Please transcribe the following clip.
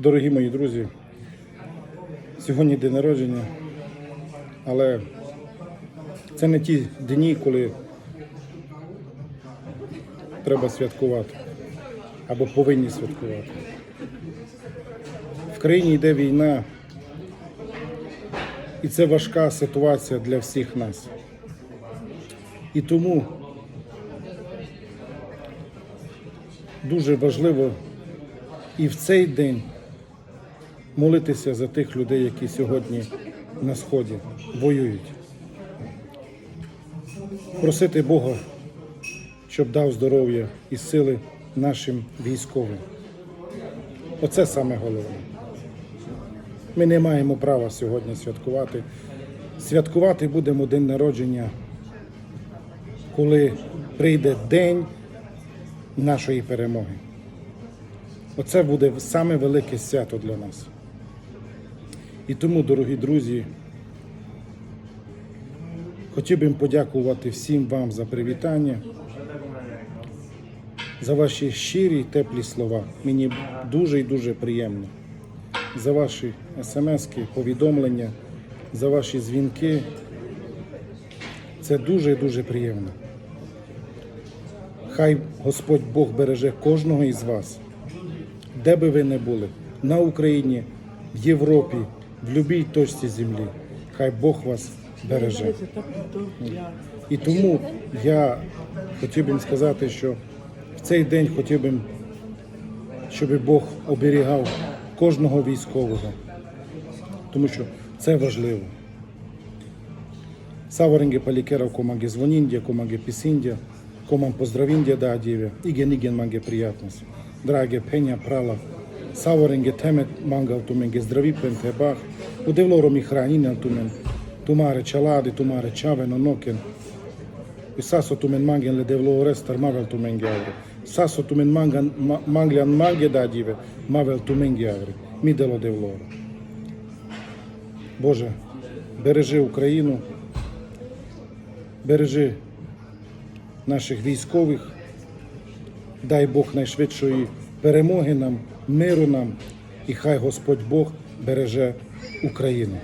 Дорогі мої друзі, сьогодні день народження, але це не ті дні, коли треба святкувати або повинні святкувати. В країні йде війна, і це важка ситуація для всіх нас. І тому дуже важливо і в цей день молитися за тих людей, які сьогодні на сході воюють. Просити Бога, щоб дав здоров'я і сили нашим військовим. Оце саме головне. Ми не маємо права сьогодні святкувати. Святкувати будемо день народження, коли прийде день нашої перемоги. Оце буде саме велике свято для нас. І тому, дорогі друзі, хотів би подякувати всім вам за привітання, за ваші щирі теплі слова. Мені дуже і дуже приємно. За ваші смски, повідомлення, за ваші дзвінки. Це дуже і дуже приємно. Хай Господь Бог береже кожного із вас, де би ви не були, на Україні, в Європі, в будь-якій точці землі. Хай Бог вас береже. І тому я хотів би сказати, що в цей день хотів би, щоб Бог оберігав кожного військового, тому що це важливо. Саваринге палікерав команге звоніндя, команге пісіндя, коман поздравіндя да адєве, іген іген манге приятність. Драге пеня прала, Саваринге темет мангав туменге здраві пенте бах, удевлоро ми хранінен тумен, тумаре чалади, тумаре чавено нокен, и сасо тумен манген le devlo restar mavel tumen giavre. Sasso tumen mangan ma- manglian mange da dive, mavel tumen giavre. Mi дело devloro. Боже, бережи Україну, бережи наших військових, дай Бог найшвидшої перемоги нам, миру нам, і хай Господь Бог береже Україну.